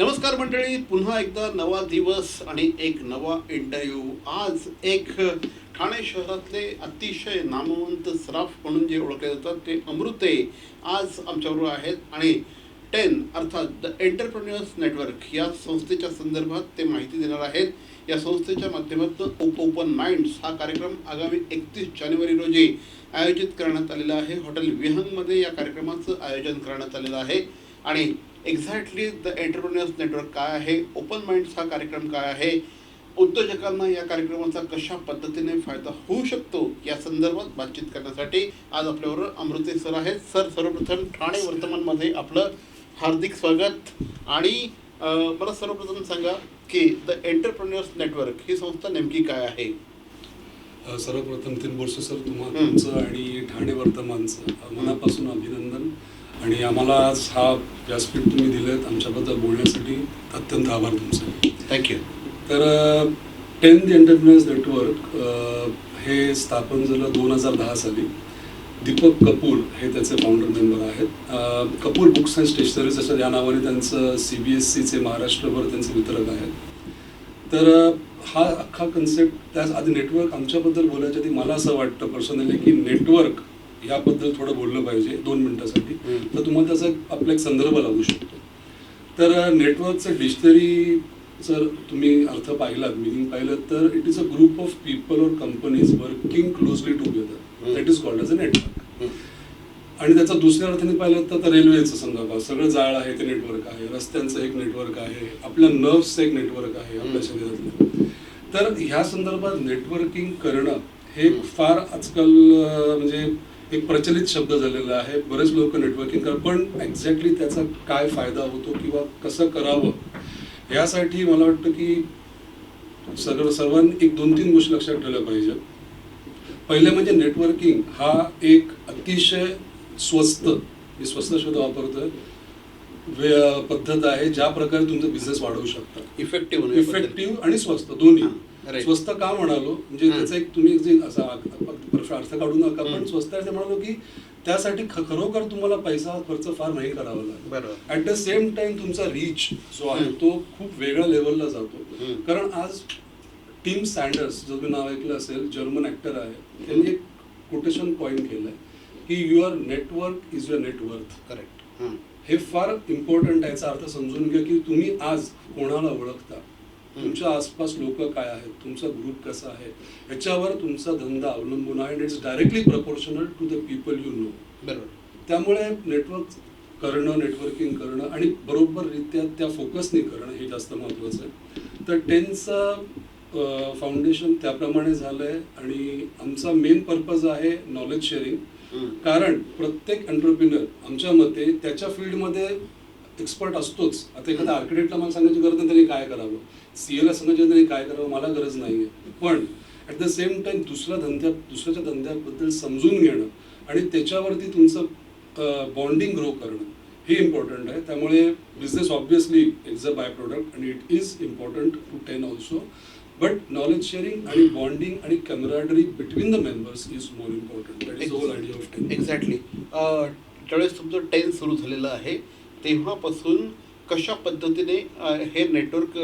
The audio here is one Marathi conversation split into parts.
नमस्कार मंडळी पुन्हा एकदा नवा दिवस आणि एक नवा इंटरव्ह्यू आज एक ठाणे शहरातले अतिशय नामवंत सराफ म्हणून जे ओळखले जातात ते अमृते आज आमच्याबरोबर आहेत. आणि टेन अर्थात द एंटरप्रेन्युअर्स नेटवर्क या संस्थेच्या संदर्भात ते माहिती देणार आहेत. या संस्थेच्या माध्यमातून ओप ओपन माइंड्स हा कार्यक्रम आगामी एकतीस जानेवारी रोजी आयोजित करण्यात आलेला आहे. हॉटेल विहंगमध्ये या कार्यक्रमाचं आयोजन करण्यात आलेलं आहे. आणि एक्झॅक्टली द एंटरप्रेन्युअर्स नेटवर्क काय आहे? ओपन माइंड्स हा कार्यक्रम काय आहे? उद्योजकांना या कार्यक्रमाचा कशा पद्धतीने फायदा होऊ शकतो? या संदर्भात बातचीत करण्यासाठी आज आपल्याबरोबर अमृते सर आहेत. सर सर्वप्रथम ठाणे वर्तमानमध्ये आपलं हार्दिक स्वागत. आणि मला सर्वप्रथम सांगा की द एंटरप्रेन्युअर्स नेटवर्क ही संस्था नेमकी काय आहे? सर्वप्रथम तीन बोरसे सर तुम्हा. तुमचं आणि ठाणे वर्तमानचं. मनापासून अभिनंदन. आणि आम्हाला आज हा व्यासपीठ तुम्ही दिलेत आमच्याबद्दल बोलण्यासाठी अत्यंत आभार तुमचे. थँक्यू तर टेन द एंटरप्रिनर्स नेटवर्क हे स्थापन झालं दोन हजार दहा साली. दीपक कपूर हे त्याचे फाउंडर मेंबर आहेत. कपूर बुक्स अँड स्टेशनरीज असं या नावाने त्यांचं सी बी एस सीचे महाराष्ट्रभर त्यांचे वितरक आहेत. तर हा अख्खा कन्सेप्ट त्याच आधी नेटवर्क आमच्याबद्दल बोलायच्या आधी मला असं वाटतं पर्सनली की नेटवर्क याबद्दल थोडं बोललं पाहिजे दोन मिनिटासाठी. तर तुम्हाला त्याचा आपला एक संदर्भ लागू शकतो. तर नेटवर्कचं डिक्शनरी जर तुम्ही अर्थ पाहिलात मिनिंग पाहिलं तर it is a group of people और companies working closely together. That is called as a network आणि त्याचा दुसऱ्या अर्थाने पाहिलं तर आता रेल्वेचं समजा सगळं जाळ आहे ते नेटवर्क आहे रस्त्यांचं एक नेटवर्क आहे आपल्या नर्व्सचं एक नेटवर्क आहे आपल्या शरीरातलं. तर ह्या संदर्भात नेटवर्किंग करणं हे. फार आजकाल म्हणजे एक प्रचलित शब्द झालेला आहे. बरेच लोक नेटवर्किंग कर पण एक्झॅक्टली त्याचा काय फायदा होतो किंवा कसं करावं? यासाठी मला वाटतं की सगळं सर्वांनी एक दोन तीन गोष्टी लक्षात ठेवल्या पाहिजे. पहिले म्हणजे नेटवर्किंग हा एक अतिशय स्वस्त मी स्वस्त शब्द वापरतोय. वे- पद्धत आहे ज्या प्रकारे तुमचा बिझनेस वाढवू शकता. इफेक्टिव्ह इफेक्टिव्ह आणि स्वस्त दोन्ही. स्वस्त का म्हणालो? म्हणजे. त्याचा एक तुम्ही जे असा परफेक्ट अर्थ काढू नका. पण स्वस्त आहे ते म्हणालो की त्यासाठी खरोखर तुम्हाला पैसा खर्च फार नाही करावा लागेल बरोबर. ऍट द सेम टाइम तुमचा रीच जो आहे. तो खूप वेगळ्या लेवलला जातो. कारण आज टीम सँडर्स जो मी नाव ऐकलं असेल जर्मन ऍक्टर आहे त्यांनी एक कोटेशन पॉइंट केलंय की your network is your net worth हे फार इम्पॉर्टंट आहे याचा अर्थ समजून घ्या की तुम्ही आज कोणाला ओळखता? तुमच्या आसपास लोक काय आहेत? तुमचा ग्रुप कसा आहे? याच्यावर तुमचा धंदा अवलंबून आहे it's directly proportional to the people you know बरोबर. त्यामुळे नेटवर्क करणं नेटवर्किंग करणं आणि बरोबररित्या त्या फोकसने करणं हे जास्त महत्त्वाचं आहे. तर टेनचं फाउंडेशन त्याप्रमाणे झालं आहे आणि आमचा मेन पर्पज आहे नॉलेज शेअरिंग. कारण प्रत्येक एंटरप्रिनर आमच्या मते त्याच्या फील्डमध्ये एक्सपर्ट असतोच. आता एखादा आर्किटेक्टला मला सांगायची गरज नाही त्यांनी काय करावं? सी एला सांगायचं त्यांनी काय करावं? मला गरज नाही आहे पण ॲट द सेम टाइम दुसऱ्या धंद्यात दुसऱ्याच्या धंद्याबद्दल समजून घेणं आणि त्याच्यावरती तुमचं बॉन्डिंग ग्रो करणं हे इम्पॉर्टंट आहे. त्यामुळे business obviously is a by product आणि it is important to TEN also but knowledge sharing आणि बॉन्डिंग आणि camaraderie between the members is more important that is whole idea of TEN exactly ज्यावेळेस तुमचं टेन सुरू झालेलं आहे तेव्हापासून कशा पद्धतीने हे नेटवर्क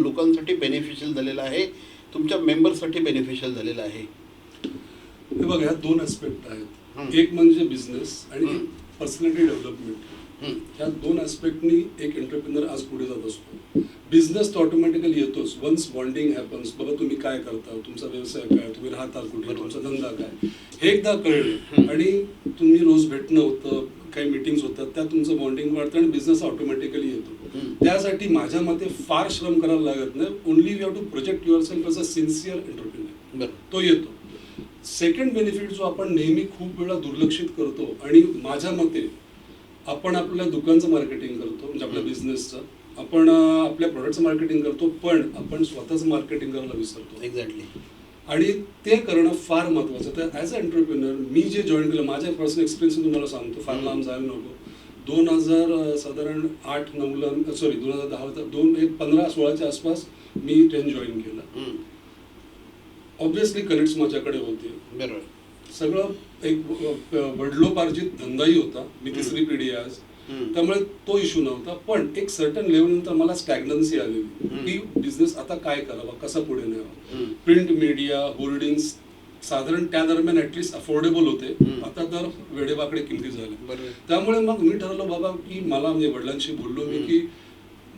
लोकांसाठी बेनिफिशियल झालेलं आहे? तुमच्या मेंबरसाठी बेनिफिशियल झालेलं आहे? हे बघा दोन ऍस्पेक्ट आहेत. एक म्हणजे बिझनेस आणि. Personality development. ह्या दोन ऍस्पेक्टनी एक एंटरप्रिनर आज पुढे जात असतो. बिझनेस तो ऑटोमॅटिकली येतोच. वन्स बॉन्डिंग हॅपन्स बाबा तुम्ही काय करता? तुमचा व्यवसाय काय? तुम्ही राहता कुठे. तुमचा धंदा काय? हे एकदा कळलं. आणि तुम्ही रोज भेटणं होतं काही मिटिंग्स होतात त्यात तुमचं बॉन्डिंग वाढतं आणि बिझनेस ऑटोमॅटिकली येतो. त्यासाठी माझ्या मते फार श्रम करायला लागत नाही. Only you have to project yourself as a sincere entrepreneur बरं. तो येतो. सेकंड बेनिफिट जो आपण नेहमी खूप वेळा दुर्लक्षित करतो आणि माझ्या मते आपण आपल्या दुकानचं मार्केटिंग करतो म्हणजे आपल्या. बिझनेसचं आपण आपल्या प्रोडक्टचं मार्केटिंग करतो पण आपण स्वतःच मार्केटिंग करायला विसरतो. एक्झॅक्टली आणि ते करणं फार महत्वाचं. तर ॲज अ एंटरप्रिनर मी जे जॉईन केलं माझ्या पर्सनल एक्सपिरियन्स तुम्हाला सांगतो. फार लांब जायला नको. दोन हजार साधारण आठ नऊला सॉरी दोन हजार दहा दोन एक पंधरा सोळाच्या आसपास मी ट्रेन जॉईन केलं. ऑब्विसली कनेक्ट्स माझ्याकडे होते. बरोबर. सगळं एक वडिलोपार्जित धंदाही होता. मी तिसरी पिढी आहे आज. त्यामुळे तो इश्यू नव्हता पण एक सर्टन लेवल नंतर मला स्टॅग्नन्सी आलेली. की बिझनेस आता काय करावा कसा पुढे न्यावा. प्रिंट मीडिया होर्डिंग्स साधारण त्या दरम्यान ऍटलिस्ट अफोर्डेबल होते. आता तर वेडेवाकडे किमती झाले त्यामुळे मग मी ठरवलं बाबा की मला म्हणजे वडिलांशी बोललो मी. की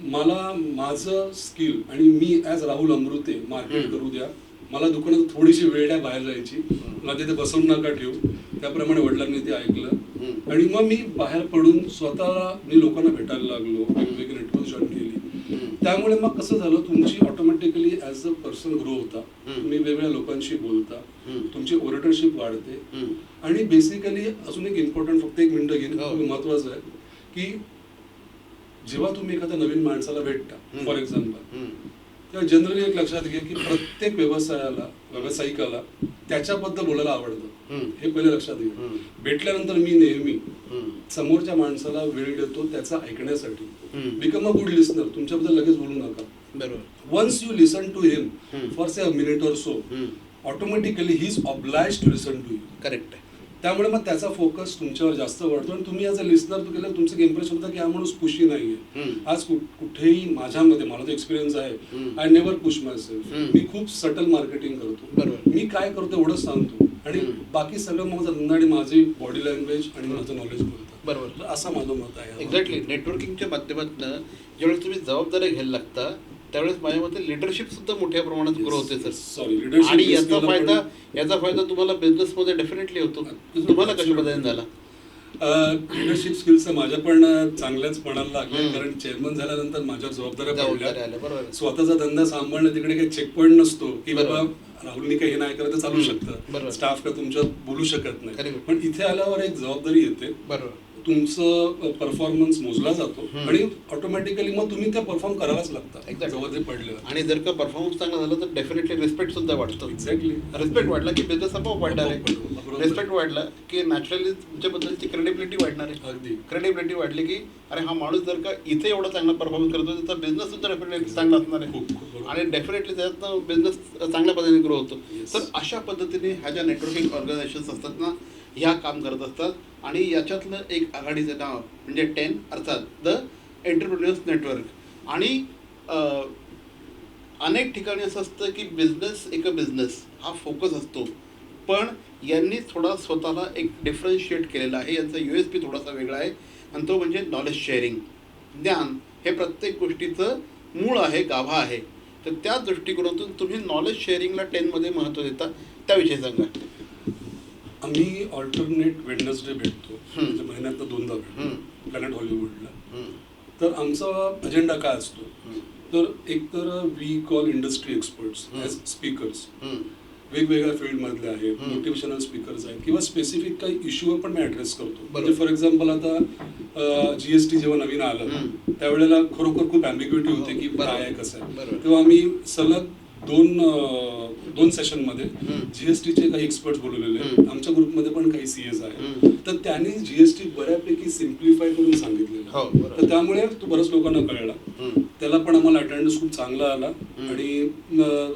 मला माझं स्किल आणि मी ॲज राहुल अमृते मार्केट. करू द्या मला दुकानात थोडीशी वेळ आहे बाहेर जायची मला तिथे बसवून नका ठेवू त्याप्रमाणे वडिलांनी ते ऐकलं. आणि मग मी बाहेर पडून स्वतःला मी लोकांना भेटायला लागलो वेगवेगळी नेटवर्क जॉईन केली. त्यामुळे मग कसं झालं तुमची automatically as a person grow होता. तुम्ही वेगवेगळ्या लोकांशी बोलता. तुमची ओरिटरशिप वाढते. आणि बेसिकली अजून एक इम्पॉर्टंट फक्त एक मिनिटं घेईन हो. महत्वाचं आहे की जेव्हा तुम्ही एखाद्या नवीन माणसाला भेटता. फॉर एक्झाम्पल तेव्हा जनरली एक लक्षात घ्या की प्रत्येक व्यवसायाला व्यावसायिकाला त्याच्याबद्दल बोलायला आवडतं. हे पहिले लक्षात हम्म. भेटल्यानंतर मी नेहमी. समोरच्या माणसाला वेळ देतो त्याचा ऐकण्यासाठी. बिकम अ गुड लिस्नर तुमच्याबद्दल लगेच बोलू नका बरोबर once you listen to him. For say a minute or so. Automatically he is oblige to listen to you correct आहे त्यामुळे मग त्याचा फोकस तुमच्यावर जास्त वाढतो आणि तुम्ही ॲज अ लिस्नर तो केलं तुमचं इम्प्रेशन होतं की हा माणूस पुशी नाहीये हम्म. आज कुठेही माझ्यामध्ये मला जो एक्सपिरियन्स आहे. I never push myself. मी खूप सटल मार्केटिंग करतो बरोबर. मी काय करतो एवढंच सांगतो आणि. बाकी सगळं माझं धंदा आणि माझी बॉडी लँग्वेज आणि माझं नॉलेज बोलतं बरोबर. असं माझं मत आहे एक्झॅक्टली नेटवर्किंगच्या माध्यमातून ज्यावेळेस तुम्ही जबाबदाऱ्या घ्यायला लागता त्यावेळेस माझ्या मते लिडरशिप सुद्धा मोठ्या प्रमाणात ग्रो होते सर सॉरी आणि याचा फायदा याचा फायदा तुम्हाला बिझनेस मध्ये डेफिनेटली होतो तुम्हाला कशा पद्धतीने झाला? लिडरशिप स्किल्स माझ्या पण चांगल्याच पणाला लागल्या. हम्म. कारण चेअरमन झाल्यानंतर माझ्यावर जबाबदाऱ्या पडल्या. स्वतःचा धंदा सांभाळणं तिकडे काही चेक पॉईंट नसतो की बाबा. राहुलनी काही हे नाही करत तर चालू. शकतं. स्टाफ का तुमच्यात बोलू शकत नाही. पण इथे आल्यावर एक जबाबदारी येते. बरोबर. तुमचं परफॉर्मन्स मोजला जातो. आणि ऑटोमॅटिकली मग तुम्ही ते परफॉर्म करायलाच लागतात Exactly. जबाबदारी पडल्यावर आणि जर का परफॉर्मन्स चांगला झाला तर डेफिनेटली रिस्पेक्ट सुद्धा वाढतो एक्झॅक्टली रिस्पेक्ट वाढला की बिझनेस आपोआप वाढणार आहे. रिस्पेक्ट वाढला की नॅचरली तुमच्याबद्दलची क्रेडिबिलिटी वाढणार आहे अगदी क्रेडिबिलिटी वाढली की अरे हा माणूस जर का इथे एवढा चांगला परफॉर्मन्स करतो त्याचा बिझनेस सुद्धा डेफिनेटली चांगला असणार खूप- खूप आहे बरोबर. आणि डेफिनेटली त्यातनं बिझनेस चांगल्या पद्धतीने ग्रो होतो. तर अशा पद्धतीने ह्या ज्या नेटवर्किंग ऑर्गनायझेशन्स असतात ना ह्या काम करत असतात. आणि याच्यातलं एक आघाडीचं नाव म्हणजे टेन अर्थात द एंटरप्रिन्युअर्स नेटवर्क. आणि अनेक ठिकाणी असं असतं की बिझनेस एक बिझनेस हा फोकस असतो. पण यांनी थोडा स्वतःला एक डिफरन्शिएट केलेला आहे. यांचा यू एस पी थोडासा वेगळा आहे. आणि तो म्हणजे नॉलेज शेअरिंग. ज्ञान हे प्रत्येक गोष्टीचं मूळ आहे गाभा आहे. तर त्या दृष्टिकोनातून तुम्ही नॉलेज शेअरिंगला टेनमध्ये महत्त्व देता. त्याविषयी सांगा. आम्ही ऑल्टरनेट वेडनेसडे भेटतो. म्हणजे महिन्यात दोनदा भेटतो. प्लॅनेट हॉलिवूडला तर आमचा अजेंडा काय असतो तर एक तर we call industry experts. As speakers वेगवेगळ्या फील्डमधले आहेत. मोटिवेशनल स्पीकर्स आहेत किंवा स्पेसिफिक काही इश्यूवर पण मी ॲड्रेस करतो. म्हणजे फॉर एक्झाम्पल आता जीएसटी जेव्हा नवीन आलं. त्यावेळेला खरोखर खूप अँबिग्युटी होती की. काय आहे कसं आहे. तेव्हा आम्ही सलग दोन दोन सेशनमध्ये हम्म. जीएसटीचे काही एक्सपर्ट बोलवलेले आहेत. आमच्या ग्रुपमध्ये पण काही सीएस. आहेत तर त्यांनी जीएसटी बऱ्यापैकी सिम्प्लिफाय करून सांगितलेलं हो, आहे. तर त्यामुळे तो बऱ्याच लोकांना कळला. त्याला पण आम्हाला अटेंडन्स खूप चांगला आला. आणि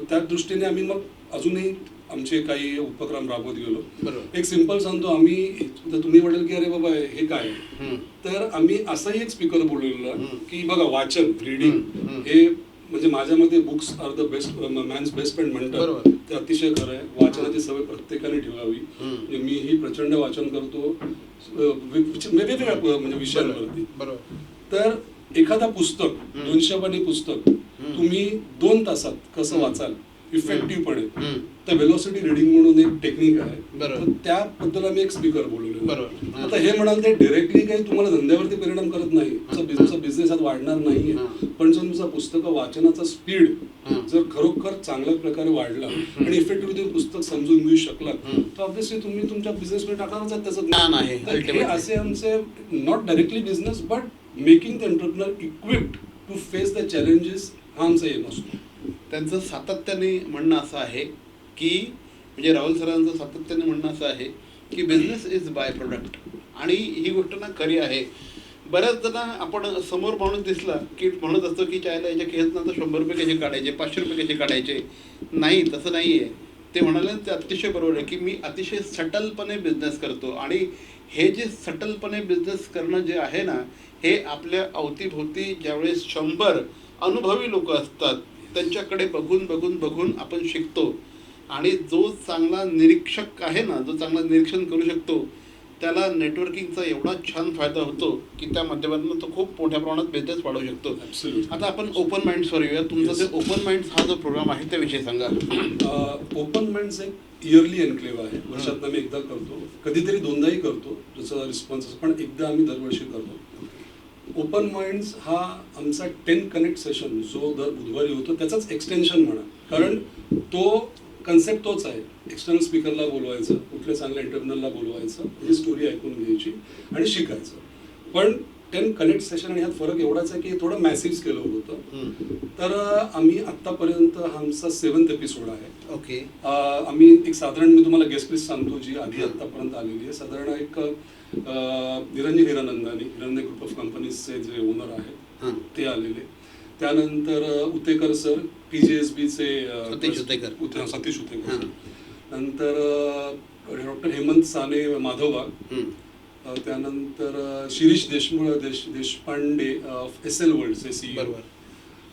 त्या दृष्टीने आम्ही मग अजूनही आमचे काही उपक्रम राबवत गेलो एक सिंपल सांगतो आम्ही तुम्ही म्हणाल की अरे बाबा हे काय आहे? तर आम्ही असाही एक स्पीकर हम्म. की बघा वाचन रिडिंग. हे म्हणजे माझ्यामध्ये books are the best man's best friend म्हणतात. ते अतिशय खरं आहे. वाचनाची सवय प्रत्येकाने ठेवावी. म्हणजे मीही प्रचंड वाचन करतो वेगवेगळ्या म्हणजे विषयांवरती. बरोबर. तर एखादा पुस्तक. दोनशे पानी पुस्तक तुम्ही दोन तासात कसं वाचाल? इफेक्टिव्हपणे हम्म. तर वेलोसिटी रिडिंग म्हणून एक टेक्निक आहे बरोबर. त्याबद्दल आम्ही एक स्पीकर बोलवले बरोबर. आता हे म्हणाल ते डायरेक्टली काही तुम्हाला धंद्यावरती परिणाम करत नाही तुमचा बिझनेस आज वाढणार हा. नाहीये पण जर तुमचा पुस्तकं वाचनाचा स्पीड. जर खरोखर चांगल्या प्रकारे वाढला आणि इफेक्टिव्ह तुम्ही पुस्तक समजून घेऊ हम्म. तर ऑब्व्हियसली तुम्ही तुमच्या बिझनेसमध्ये टाकणारच आहेत त्याचं ज्ञान आहे. असे आमचे not directly business but making the entrepreneur equipped to face the challenges हांचं aim असतो त्यांचं सातत्याने म्हणणं असं आहे की म्हणजे राहुल सरांचं सातत्याने म्हणणं असं आहे की बिझनेस इज बाय प्रोडक्ट आणि ही गोष्ट ना खरी आहे. बऱ्याच जण आपण समोर माणूस दिसला की म्हणत असतो की चायला याच्या केस तर शंभर रुपये कसे काढायचे पाचशे रुपये कसे काढायचे? नाही तसं नाही आहे. ते म्हणाले ते अतिशय बरोबर आहे की मी अतिशय सटलपणे बिझनेस करतो आणि हे जे सटलपणे बिझनेस करणं जे आहे ना हे आपल्या अवतीभोवती ज्यावेळेस शंभर अनुभवी लोक असतात. त्यांच्याकडे बघून बघून बघून आपण शिकतो. आणि जो चांगला निरीक्षक आहे ना जो चांगला निरीक्षण करू शकतो त्याला नेटवर्किंगचा एवढा छान फायदा होतो की त्या माध्यमातून तो खूप मोठ्या प्रमाणात बिझनेस वाढवू शकतो. Absolutely. आता आपण ओपन माइंड्सवर येऊया तुमचा जे ओपन माइंड्स हा जो प्रोग्राम आहे त्याविषयी सांगा. ओपन माइंड्स एक इयरली एनक्लेव्ह आहे. वर्षात आम्ही एकदा करतो. कधीतरी दोनदाही करतो जसं रिस्पॉन्स पण एकदा आम्ही दरवर्षी करतो. ओपन माइंड्स हा आमचा टेन कनेक्ट सेशन जो दर बुधवारी होतो त्याचाच एक्सटेन्शन म्हणा. कारण तो कन्सेप्ट तोच आहे. एक्सटर्नल स्पीकरला बोलवायचं कुठल्या चांगल्या इंटरनलला बोलवायचं ही स्टोरी ऐकून घ्यायची आणि शिकायचं. पण टेन कनेक्ट सेशन आणि ह्यात फरक एवढाच आहे की थोडं मॅसिव्ह केलं होतं. तर आम्ही आत्तापर्यंत हा आमचा सेवन्थ एपिसोड आहे. ओके. आम्ही एक साधारण मी तुम्हाला गेस्ट लिस्ट सांगतो जी आधी आतापर्यंत आलेली आहे. साधारण एक निरंजन हिरानंदानी हिरण्य ग्रुप ऑफ कंपनीजचे जे ओनर आहेत ते आलेले. त्यानंतर Utekar sir P G S बीचे सतीश उतेकर. सतीश उतेकर नंतर डॉक्टर हेमंत साने माधवबाग त्यानंतर शिरीष देशमुख देश देशपांडे एस एल वर्ल्डचे सीईओ बरोबर.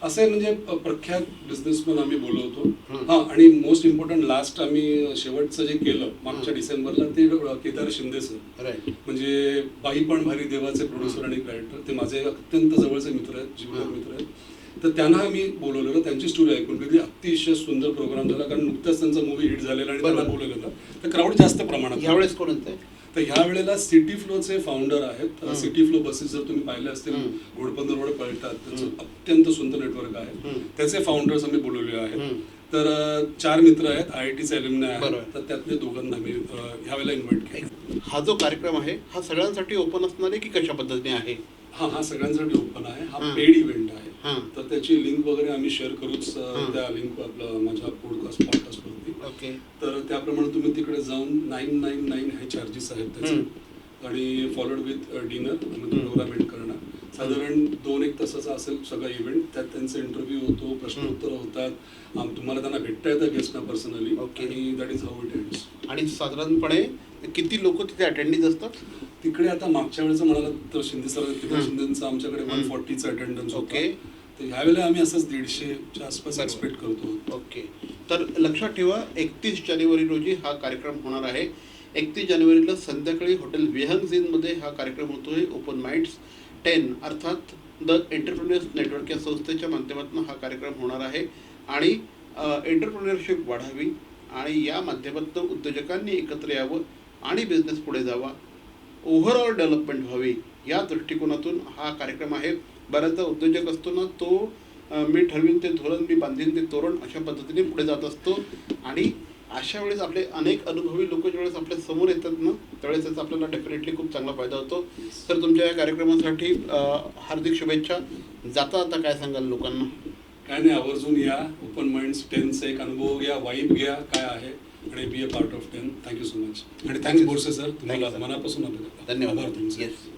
असे म्हणजे प्रख्यात बिझनेसमॅन आम्ही बोलवतो हं. आणि मोस्ट इम्पॉर्टंट लास्ट आम्ही शेवटचं जे केलं मागच्या. डिसेंबरला ते केदार शिंदे सर म्हणजे बाई पण भारी देवाचे प्रोड्युसर आणि डायरेक्टर ते माझे अत्यंत जवळचे मित्र आहेत हं. मित्र आहेत. तर त्यांना आम्ही बोलवलेलं त्यांची स्टोरी ऐकून घेतली. अतिशय सुंदर प्रोग्राम झाला कारण नुकताच त्यांचा मूवी हिट झालेला आणि त्यांना. बोलवलेलं. तर क्राऊड जास्त प्रमाणात. यावेळेस कोण येतंय तर ह्या वेळेला सिटी फ्लोचे फाउंडर आहेत. सिटी फ्लो बसेस जर तुम्ही पाहिले असतील. घोडबंदर रोड पळतात त्याचं. अत्यंत सुंदर नेटवर्क आहे. त्याचे फाउंडर्स आम्ही बोलवले आहेत. तर चार मित्र आहेत आय आय टीचे एल्युमिनाय आहेत. तर त्यातले दोघांना आम्ही ह्या वेळेला इन्व्हाइट केलं हा जो कार्यक्रम आहे हा सगळ्यांसाठी ओपन असणार आहे की कशा पद्धतीने आहे हा हा सगळ्यांसाठी ओपन आहे हा. पेड इव्हेंट आहे तर त्याची लिंक वगैरे आम्ही शेअर करूच. त्या लिंक आपलं माझ्या पॉडकास्ट पॉडकास्टवरती ओके तर त्याप्रमाणे तुम्ही तिकडे जाऊन नाईन नाईन नाईन हे चार्जेस आहेत त्याचे. आणि followed with dinner. Program end करणार साधारण दोन एक तासाचा असेल सगळा इव्हेंट त्यात त्यांचा इंटरव्ह्यू होतो प्रश्नोत्तर होतात. आम- तुम्हाला त्यांना भेटता येतं गेस्टना पर्सनली. आणि that is how it ends आणि साधारणपणे किती लोक तिथे अटेंडिंग असतात? तिकडे आता मागच्या वेळेचं म्हणाला तर शिंदे सर. शिंदेचं आमच्याकडे वन. फॉर्टीचं attendance Okay. तर ह्यावेळेला आम्ही असंच दीडशेच्या आसपास. एक्सपेक्ट करतो. ओके. तर लक्षात ठेवा एकतीस जानेवारी रोजी हा कार्यक्रम होणार आहे. एकतीस जानेवारीला संध्याकाळी हॉटेल विहंगमध्ये हा कार्यक्रम होतोय ओपन माइंड्स टेन अर्थात द एंटरप्रिन्युअर्स नेटवर्क या संस्थेच्या माध्यमातून हा कार्यक्रम होणार आहे. आणि एंटरप्रिन्युअरशिप वाढावी आणि या माध्यमातून उद्योजकांनी एकत्र यावं आणि बिझनेस पुढे जावा. ओव्हरऑल डेव्हलपमेंट व्हावी या दृष्टिकोनातून हा कार्यक्रम आहे. बऱ्याचदा उद्योजक असतो ना तो मी ठरवीन ते धोरण मी बांधीन ते तोरण अशा पद्धतीने पुढे जात असतो. आणि अशा वेळेस आपले अनेक अनुभवी लोक ज्यावेळेस आपल्यासमोर येतात ना त्यावेळेस त्याचा आपल्याला डेफिनेटली खूप चांगला फायदा होतो. तर तुमच्या या कार्यक्रमासाठी हार्दिक शुभेच्छा. जाता जाता काय सांगाल लोकांना? काय नाही आवर्जून या. ओपन माइंड्स टेनचा एक अनुभव घ्या वाईब घ्या काय आहे आणि be a part of TEN thank you so much आणि थँक्स बोरसे सर तुम्हाला. मनापासून धन्यवाद.